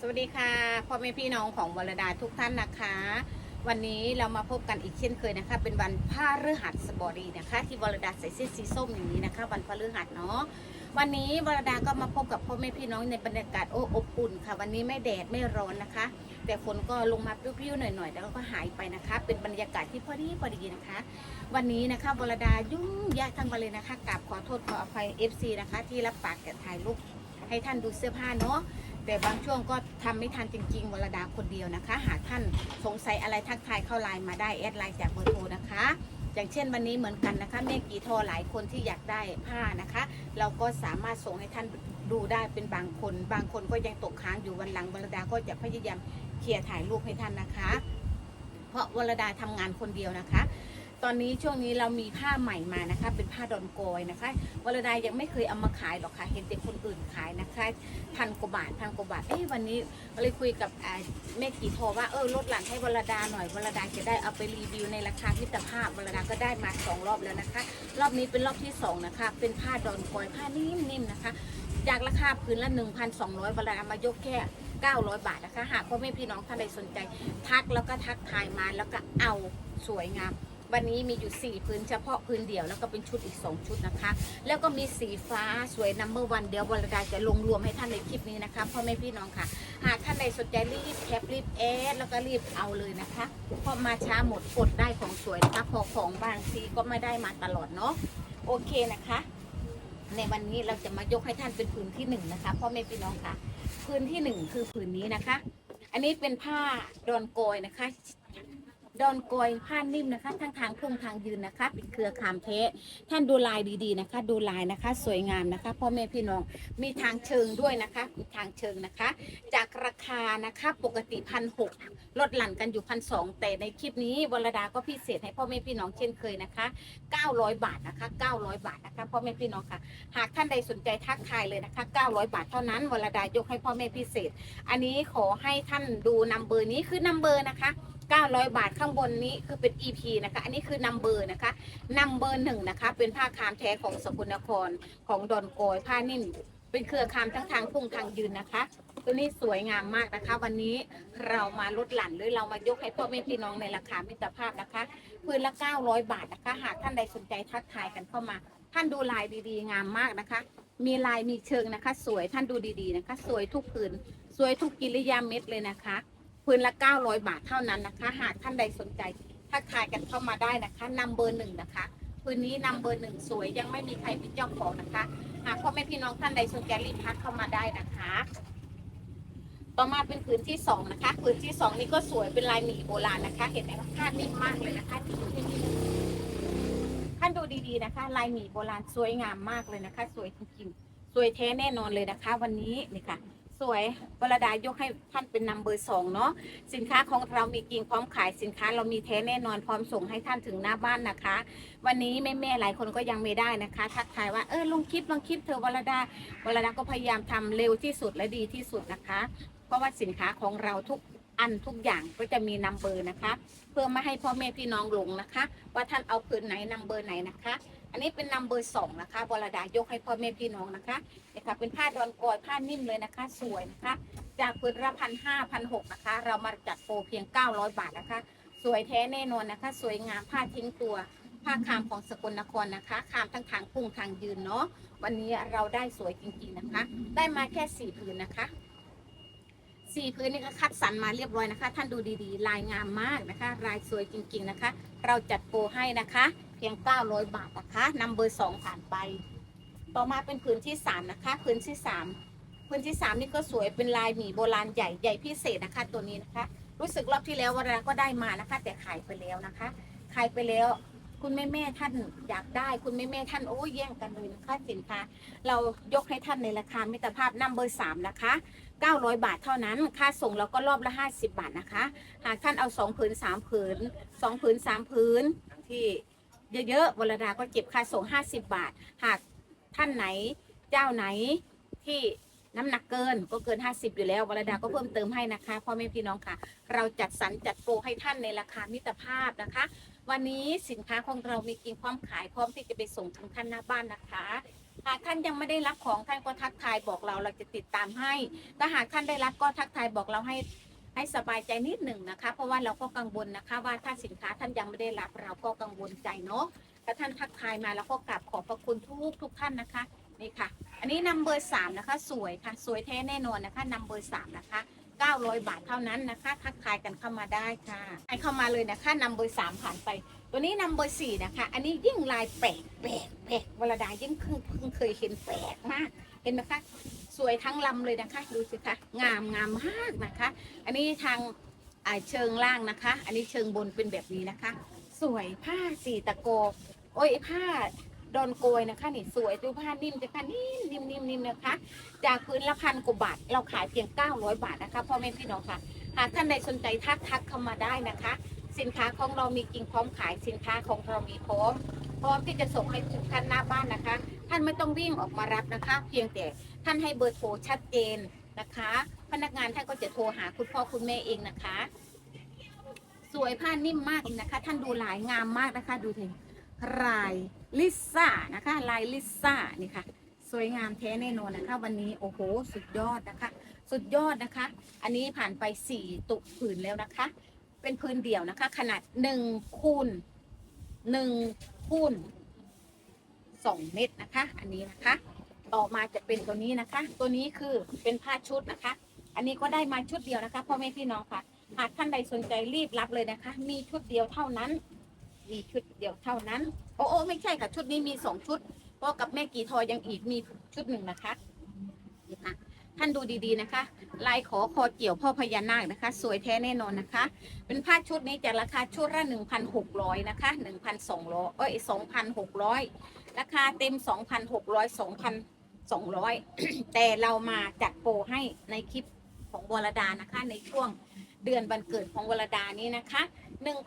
สวัสดีค่ะพ่อแม่พี่น้องของวรดาทุกท่านนะคะ วันนี้เรามาพบกันอีกเช่นเคยนะคะ เป็นวันพฤหัสบดีนะคะ ที่วรดาใส่เสื้อสีส้มอย่างนี้นะคะ วันพฤหัสเนาะวันนี้วรดาก็มาพบกับพ่อแม่พี่น้องในบรรยากาศโอ้อบอุ่นค่ะ วันนี้ไม่แดดไม่ร้อนนะคะ แต่ฝนก็ลงมาปิ้วๆหน่อยๆแล้วก็หายไปนะคะ เป็นบรรยากาศที่พอดีพอดีนะคะ วันนี้นะคะวรดายุ่งยากทั้งวันเลยนะคะกราบขอโทษขออภัย FC นะคะ ที่รับปากแกถ่ายรูปให้ท่านดูเสื้อผ้าเนาะ แต่บางช่วงก็ทำไม่ทันจริงๆวรดาคนเดียวนะคะ หากท่านสงสัยอะไรทักทายเข้าไลน์มาได้แอดไลน์จากเบอร์โทรนะคะ อย่างเช่นวันนี้เหมือนกันนะคะแม่กีทอหลายคนที่อยากได้ผ้านะคะ เราก็สามารถส่งให้ท่านดูได้เป็นบางคน บางคนก็ยังตกค้างอยู่วันหลังวรดาก็จะพยายามเคลียร์ถ่ายรูปให้ท่านนะคะ เพราะวรดาทำงานคนเดียวนะคะ ตอนนี้ช่วงนี้เรามีผ้าใหม่มานะคะ เป็นผ้าดอนโกยนะคะวรดายังไม่เคยเอามาขายหรอกค่ะ เห็นแต่คนอื่นขายนะคะพันกว่าบาทพันกว่าบาทเอ้ยวันนี้ก็เลยคุยกับแม่กีโทว่าเออลดหลั่นให้วรดาหน่อยวรดาจะได้เอาไปรีวิวในราคามิตรภาพวรดาก็ได้มาสองรอบแล้วนะคะ รอบนี้เป็นรอบที่สองนะคะ เป็นผ้าดอนกอยผ้านิ่มๆนะคะ จากราคาพื้นละ1,200วรดามายกแค่900 บาทนะคะ หากพ่อแม่พี่น้องท่านใดสนใจ ทักแล้วก็ทักทายมาแล้วก็เอาสวยงาม วันนี้มีอยู่ 4 พื้นเฉพาะพื้นเดียวแล้วก็เป็นชุดอีก 2 ชุดนะคะ แล้วก็มีสีฟ้าสวยนัมเบอร์วันเดียววรดาจะลงรวมให้ท่านในคลิปนี้นะคะพ่อแม่พี่น้องค่ะ หากท่านใดสนใจรีบแคปรีบแอดแล้วก็รีบเอาเลยนะคะเพราะมาช้าหมดอดได้ของสวยนะคะพอของบางทีก็ไม่ได้มาตลอดเนาะโอเคนะคะ ในวันนี้เราจะมายกให้ท่านเป็นพื้นที่หนึ่งนะคะพ่อแม่พี่น้องค่ะ พื้นที่หนึ่งคือพื้นนี้นะคะ อันนี้เป็นผ้าดอนโกยนะคะ ดอนโกยผ้านิ่มนะคะทั้งทางพุ่งทางยืนนะคะ เป็นเครือคามเทสท่านดูลายดีๆนะคะ ดูลายนะคะ สวยงามนะคะพ่อแม่พี่น้องมีทางเชิงด้วยนะคะมีทางเชิงนะคะ จากราคานะคะปกติพันหกลดหลั่นกันอยู่พันสองแต่ในคลิปนี้วรดาก็พิเศษให้พ่อแม่พี่น้องเช่นเคยนะคะ 900 บาทนะคะ 900 บาทนะคะพ่อแม่พี่น้องค่ะ หากท่านใดสนใจทักทายเลยนะคะ 900 บาทเท่านั้นวรดายกให้พ่อแม่พิเศษ อันนี้ขอให้ท่านดูนัมเบอร์นี้คือนัมเบอร์นะคะ 900 บาทข้างบนนี้คือเป็น EP นะคะ อันนี้คือนัมเบอร์นะคะนัมเบอร์หนึ่งนะคะ เป็นผ้าคามแท้ของสกุลนครของดอนโกยผ้านิ่ม เป็นเครือคามทั้งทางพุ่งทางยืนนะคะ ตัวนี้สวยงามมากนะคะ วันนี้เรามาลดหลั่นหรือเรามายกให้พ่อแม่พี่น้องในราคามิตรภาพนะคะพื้นละ 900 บาทนะคะ หากท่านใดสนใจทักทายกันเข้ามา ท่านดูลายดีๆ งามมากนะคะ มีลายมีเชิงนะคะ สวยท่านดูดีๆนะคะ สวยทุกผืนสวยทุกกิริยาเม็ดเลยนะคะ ผืนละ 900 บาทเท่านั้นนะคะ หากท่านใดสนใจทักทายกันเข้ามาได้นะคะนำเบอร์หนึ่งนะคะผืนนี้นำเบอร์หนึ่งสวยยังไม่มีใครเป็นเจ้าของนะคะหากพ่อแม่พี่น้องท่านใดสนใจรีบทักเข้ามาได้นะคะ ต่อมาเป็นผืนที่สองนะคะผืนที่สองนี่ก็สวยเป็นลายหมีโบราณนะคะ เห็นไหมว่าผ้านิ่มมากเลยนะคะท่านดูดีๆนะคะ ลายหมีโบราณสวยงามมากเลยนะคะ สวยจริงๆสวยแท้แน่นอนเลยนะคะ วันนี้นี่ค่ะ สวยวรดายกให้ท่านเป็นนัมเบอร์สองเนาะสินค้าของเรามีจริงพร้อมขายสินค้าเรามีแท้แน่นอนพร้อมส่งให้ท่านถึงหน้าบ้านนะคะ วันนี้แม่ๆหลายคนก็ยังไม่ได้นะคะ ทักทายว่าเออลงคลิปลงคลิปเธอวรดาวรดาก็พยายามทำเร็วที่สุดและดีที่สุดนะคะ เพราะว่าสินค้าของเราทุกอันทุกอย่างก็จะมีนัมเบอร์นะคะ เพื่อไม่ให้พ่อแม่พี่น้องหลงนะคะ ว่าท่านเอาผืนไหนนัมเบอร์ไหนนะคะ นนี้เป็นนัมเบอร์สองนะคะวรดายกให้พ่อแม่พี่น้องนะคะนี่ยค่ะเป็นผ้าดอนกอยผ้านิ่มเลยนะคะ สวยนะคะ จากผืนละพันห้าพันหกนะคะ เรามาจัดโปรเพียง900บาทนะคะ สวยแท้แน่นอนนะคะ สวยงามผ้าทิ้งตัวผ้าคามของสกลนครนะคะ คามทั้งทางพุ่งทางยืนเนาะ วันนี้เราได้สวยจริงๆนะคะ ได้มาแค่สี่ผืนนะคะสี่พื้นนี่ก็คัดสรรมาเรียบร้อยนะคะ ท่านดูดีๆ ลายงามมากนะคะ ลายสวยจริงๆนะคะ เราจัดโปรให้นะคะ เพียง 900 บาทนะคะนำเบอร์สองผ่านไป ต่อมาเป็นผืนที่สามนะคะผืนที่สามผืนที่สามนี่ก็สวยเป็นลายหมีโบราณใหญ่ใหญ่พิเศษนะคะตัวนี้นะคะ รู้สึกรอบที่แล้ววราก็ได้มานะคะ แต่ขายไปแล้วนะคะ ขายไปแล้วคุณแม่แม่ท่านอยากได้คุณแม่แม่ท่านโอ้ยแย่งกันเลยนะคะสินค้าเรายกให้ท่านในราคามิตรภาพนัมเบอร์สามนะคะ900 บาทเท่านั้น ค่าส่งเราก็รอบละ 50 บาทนะคะ หากท่านเอา2ผืน3ผืน2ผืน3ผืนที่ เยอะๆวรดาก็เก็บค่าส่ง 50 บาท หากท่านไหนเจ้าไหนที่น้ำหนักเกินก็เกิน 50 อยู่แล้ววรดาก็เพิ่มเติมให้นะคะพ่อแม่พี่น้องค่ะ เราจัดสรรจัดโปรให้ท่านในราคามิตรภาพนะคะ วันนี้สินค้าของเรามีจริงพร้อมขายพร้อมที่จะไปส่งถึงท่านหน้าบ้านนะคะหากท่านยังไม่ได้รับของท่านก็ทักทายบอกเราเราจะติดตามให้ถ้าหากท่านได้รับก็ทักทายบอกเราให้ ให้สบายใจนิดหนึ่งนะคะ เพราะว่าเราก็กังวลนะคะ ว่าถ้าสินค้าท่านยังไม่ได้รับเราก็กังวลใจเนาะถ้าท่านทักทายมาแล้วก็กราบขอบพระคุณทุกทุกท่านนะคะนี่ค่ะ อันนี้นำเบอร์สามนะคะ สวยค่ะ สวยแท้แน่นอนนะคะนำเบอร์สามนะคะ900 บาทเท่านั้นนะคะ ทักทายกันเข้ามาได้ค่ะให้เข้ามาเลยนะคะนำเบอร์สามผ่านไป ตัวนี้นำเบอร์สี่นะคะ อันนี้ยิ่งลายแปลกแปลกแปลกวรดายิ่งเพิ่งเพิ่งเคยเห็นแปลกมาก เห็นไหมคะ สวยทั้งลำเลยนะคะ ดูสิคะ งามงามมากนะคะ อันนี้ทางเชิงล่างนะคะ อันนี้เชิงบนเป็นแบบนี้นะคะ สวยผ้าสีตะโก โอ้ยผ้าดอนโกยนะคะนี่สวยดูผ้านิ่มจะค่ะนิ่มนิ่มนิ่มนิ่มนะคะ จากพื้นละพันกว่าบาท เราขายเพียง 900 บาทนะคะพ่อแม่พี่น้องค่ะ หากท่านใดสนใจทักทักเข้ามาได้นะคะ สินค้าของเรามีจริงพร้อมขายสินค้าของเรามีพร้อม พร้อมที่จะส่งให้ถึงท่านหน้าบ้านนะคะ ท่านไม่ต้องวิ่งออกมารับนะคะ เพียงแต่ท่านให้เบอร์โทรชัดเจนนะคะ พนักงานท่านก็จะโทรหาคุณพ่อคุณแม่เองนะคะ สวยผ้านิ่มมากนะคะ ท่านดูลายงามมากนะคะ ดูถึงลายลิซ่านะคะ ลายลิซ่านี่ค่ะสวยงามแท้แน่นอนนะคะ วันนี้โอ้โหสุดยอดนะคะ สุดยอดนะคะ อันนี้ผ่านไปสี่ตุกผืนแล้วนะคะ เป็นพื้นเดี่ยวนะคะ ขนาดหนึ่งคูณหนึ่ง คูณสองเมตรนะคะ อันนี้นะคะ ต่อมาจะเป็นตัวนี้นะคะ ตัวนี้คือเป็นผ้าชุดนะคะ อันนี้ก็ได้มาชุดเดียวนะคะพ่อแม่พี่น้องค่ะ หากท่านใดสนใจรีบรับเลยนะคะ มีชุดเดียวเท่านั้น มีชุดเดียวเท่านั้น โอ้โอ้ไม่ใช่ค่ะชุดนี้มีสองชุดเพราะกับแม่กีทอยังอีกมีชุดหนึ่งนะคะนี่ค่ะท่านดูดีๆนะคะ ลายขอคอเกี่ยวพ่อพญานาคนะคะ สวยแท้แน่นอนนะคะ เป็นผ้าชุดนี้จะราคาชุดละ 1,600 นะคะ 1,200เอ้ย2,600 ราคาเต็ม 2,600 2,200 แต่เรามาจัดโปรให้ในคลิปของวรดานะคะ ในช่วงเดือนวันเกิดของวรดานี้นะคะ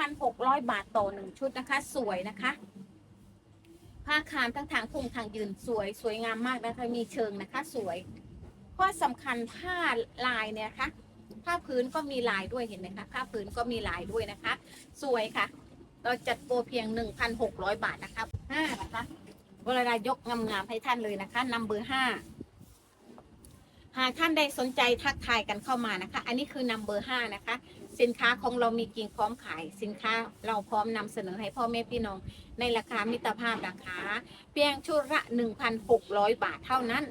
1,600 บาทต่อหนึ่งชุดนะคะ สวยนะคะผ้าคามทั้งทางพุ่งทางยืนสวยสวยงามมากนะคะ มีเชิงนะคะสวย ข้อสำคัญผ้าลายเนี่ยคะผ้าพื้นก็มีลายด้วยเห็นไหมคะผ้าพื้นก็มีลายด้วยนะคะ สวยค่ะ เราจัดโปรเพียง 1,600 บาทนะคะห้านะคะเวลายกงามๆให้ท่านเลยนะคะนำเบอร์ห้าหากท่านใดสนใจทักทายกันเข้ามานะคะ อันนี้คือนำเบอร์ห้านะคะ สินค้าของเรามีจริงพร้อมขาย สินค้าเราพร้อมนำเสนอให้พ่อแม่พี่น้อง ในราคามิตรภาพราคาเพียงชุดละ 1,600 บาทเท่านั้น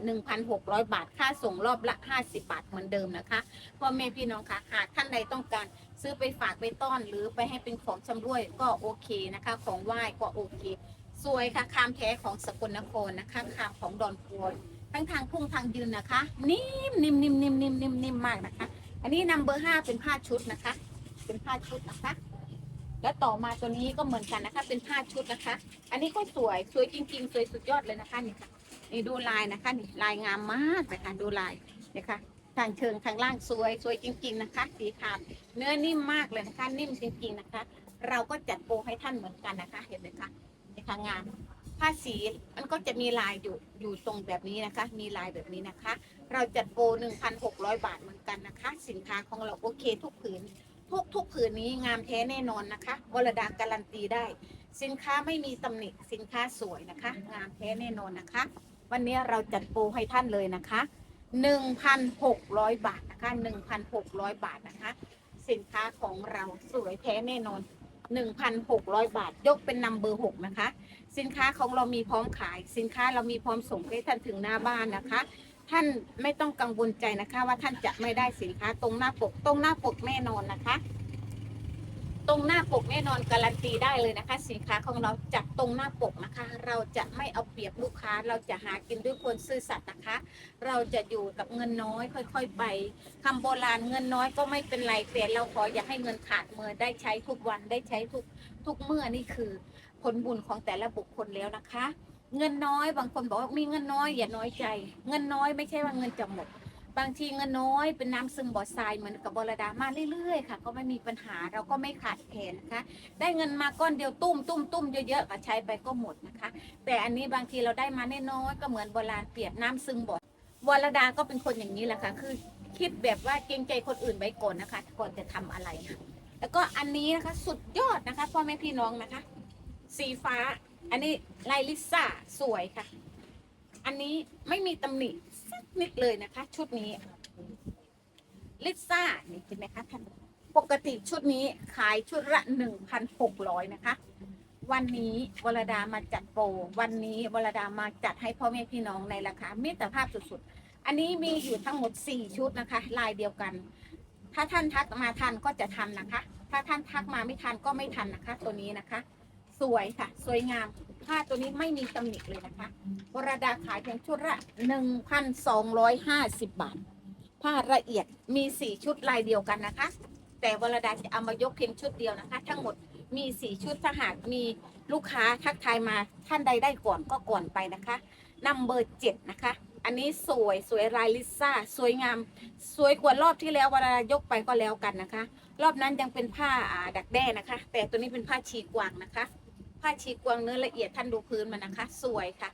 1,600 บาทค่าส่งรอบละ 50 บาทเหมือนเดิมนะคะพ่อแม่พี่น้องคะหากท่านใดต้องการซื้อไปฝากไปต้อน หรือไปให้เป็นของชำร่วยก็โอเคนะคะ ของไหว้ก็โอเค สวยค่ะคามแท้ของสกลนครนะคะคามของดอนโพยทั้งทางพุ่งทางยืนนะคะ นิ่มนิ่มนิ่มนิ่มนิ่มนิ่มนิ่มมากนะคะ อันนี้นำเบอร์ห้าเป็นผ้าชุดนะคะ เป็นผ้าชุดนะคะ แล้วต่อมาตัวนี้ก็เหมือนกันนะคะ เป็นผ้าชุดนะคะ อันนี้ก็สวยสวยจริง ๆ สวยสุดยอดเลยนะคะนี่ค่ะนี่ดูลายนะคะนี่ลายงามมากเลยค่ะดูลายนี่ค่ะทางเชิงทางล่างสวยสวยจริง ๆนะคะ สีขาวเนื้อนิ่มมากเลยนะคะนิ่มจริง ๆนะคะ เราก็จัดโปรให้ท่านเหมือนกันนะคะ เห็นไหมคะนี่ค่ะงาม ผ้าสีมันก็จะมีลายอยู่อยู่ตรงแบบนี้นะคะ มีลายแบบนี้นะคะ เราจัดโปร1,600 บาทเหมือนกันนะคะ สินค้าของเราโอเคทุกผืน ทุกทุกผืนนี้งามแท้แน่นอนนะคะวรดาการันตีได้ สินค้าไม่มีตำหนิสินค้าสวยนะคะ งามแท้แน่นอนนะคะ วันนี้เราจัดโปรให้ท่านเลยนะคะ 1,600 บาทนะคะ 1,600 บาทนะคะ สินค้าของเราสวยแท้แน่นอน 1,600 บาท ยกเป็นนัมเบอร์6นะคะ สินค้าของเรามีพร้อมขาย สินค้าเรามีพร้อมส่งให้ท่านถึงหน้าบ้านนะคะ ท่านไม่ต้องกังวลใจนะคะ ว่าท่านจะไม่ได้สินค้าตรงหน้าปก ตรงหน้าปกแน่นอนนะคะ ตรงหน้าปกแน่นอนการันตีได้เลยนะคะ สินค้าของเราจัดตรงหน้าปกนะคะ เราจะไม่เอาเปรียบลูกค้า เราจะหากินด้วยคนซื่อสัตย์นะคะ เราจะอยู่กับเงินน้อย ค่อย ๆ ไปคำโบราณเงินน้อยก็ไม่เป็นไรแต่เราขออย่าให้เงินขาดมือได้ใช้ทุกวันได้ใช้ทุกทุกเมื่อนี่คือ ผลบุญของแต่ละบุคคลแล้วนะคะ เงินน้อยบางคนบอกว่ามีเงินน้อยอย่าน้อยใจ เงินน้อยไม่ใช่ว่าเงินจะหมด บางทีเงินน้อยเป็นน้ำซึมบ่อทรายเหมือนกับบรดามาเรื่อยๆค่ะ ก็ไม่มีปัญหาเราก็ไม่ขาดแคลนนะคะ ได้เงินมาก้อนเดียวตุ้มตุ้มตุ้มเยอะๆก็ใช้ไปก็หมดนะคะ แต่อันนี้บางทีเราได้มาน้อยๆก็เหมือนโบราณเปรียบน้ำซึมบ่อวรดาก็เป็นคนอย่างนี้แหละค่ะ คือคิดแบบว่าเกรงใจคนอื่นไว้ก่อนนะคะ ก่อนจะทำอะไร แล้วก็อันนี้นะคะสุดยอดนะคะพ่อแม่พี่น้องนะคะ สีฟ้า อันนี้ไลลิซ่าสวยค่ะ อันนี้ไม่มีตำหนิสักนิดเลยนะคะ ชุดนี้ ลิซ่านี่เห็นไหมคะท่านปกติชุดนี้ขายชุดละหนึ่งพันหกร้อยนะคะ วันนี้วรดามาจัดโปรวันนี้วรดามาจัดให้พ่อแม่พี่น้องในราคามิตรภาพสุดๆ อันนี้มีอยู่ทั้งหมด4ชุดนะคะ ลายเดียวกัน ถ้าท่านทักมาทันก็จะทันนะคะ ถ้าท่านทักมาไม่ทันก็ไม่ทันนะคะ ตัวนี้นะคะ สวยค่ะ สวยงาม ผ้าตัวนี้ไม่มีตำหนิเลยนะคะวรดาขายเพียงชุดละ 1,250 บาท ผ้าละเอียดมี 4 ชุดลายเดียวกันนะคะ แต่วราดาจะเอามายกเพียงชุดเดียวนะคะ ทั้งหมดมี 4 ชุดถ้าหากมีลูกค้าทักทายมาท่านใดได้ก่อนก็ก่อนไปนะคะนัมเบอร์เจ็ดนะคะ อันนี้สวยสวยลายลิซ่า สวยงาม สวยกว่ารอบที่แล้วเวลายกไปก็แล้วกันนะคะ รอบนั้นยังเป็นผ้าอ่าดักแด้นะคะ แต่ตัวนี้เป็นผ้าชีกวางนะคะ ผ้าชีกวางเนื้อละเอียดท่านดูพื้นมันนะคะ สวยค่ะ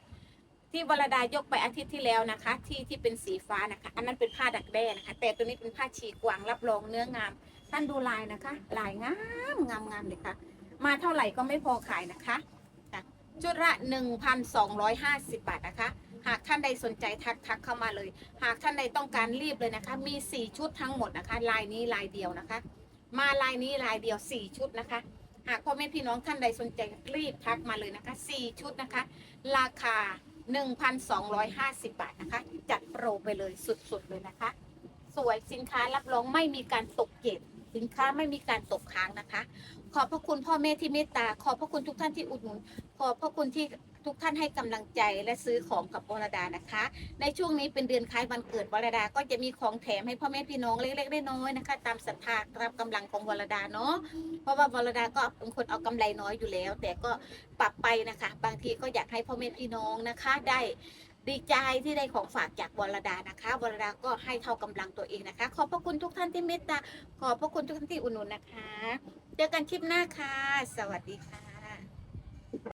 ที่วรดายกไปอาทิตย์ที่แล้วนะคะ ที่ที่เป็นสีฟ้านะคะ อันนั้นเป็นผ้าดักแด้นะคะ แต่ตัวนี้เป็นผ้าชีกวางรับรองเนื้องาม ท่านดูลายนะคะ ลายงามงามงามเลยค่ะ มาเท่าไหร่ก็ไม่พอขายนะคะค่ะชุดละ 1,250 บาทนะคะ หากท่านใดสนใจทักทักเข้ามาเลย หากท่านใดต้องการรีบเลยนะคะ มี 4 ชุดทั้งหมดนะคะ ลายนี้ลายเดียวนะคะ มาลายนี้ลายเดียว 4 ชุดนะคะ หากพ่อแม่พี่น้องท่านใดสนใจรีบทักมาเลยนะคะ 4 ชุดนะคะ ราคา 1,250 บาทนะคะ จัดโปรไปเลยสุดๆเลยนะคะ สวยสินค้ารับรองไม่มีการตกเก็บสินค้าไม่มีการตกค้างนะคะ ขอบพระคุณพ่อแม่ที่เมตตา ขอบพระคุณทุกท่านที่อุดหนุน ขอบพระคุณที่ ทุกท่านให้กำลังใจและซื้อของกับวรดานะคะ ในช่วงนี้เป็นเดือนคล้ายวันเกิดวรดาก็จะมีของแถมให้พ่อแม่พี่น้องเล็กๆน้อยๆนะคะ ตามศรัทธาตามกำลังของวรดาเนาะเพราะว่าวรดาก็เป็นคนเอากำไรน้อยอยู่แล้ว แต่ก็ปรับไปนะคะ บางทีก็อยากให้พ่อแม่พี่น้องนะคะได้ดีใจที่ได้ของฝากจากวรดานะคะวรดาก็ให้เท่ากำลังตัวเองนะคะ ขอบพระคุณทุกท่านที่เมตตาขอบพระคุณทุกท่านที่อุดหนุนนะคะ เจอกันคลิปหน้าค่ะ สวัสดีค่ะ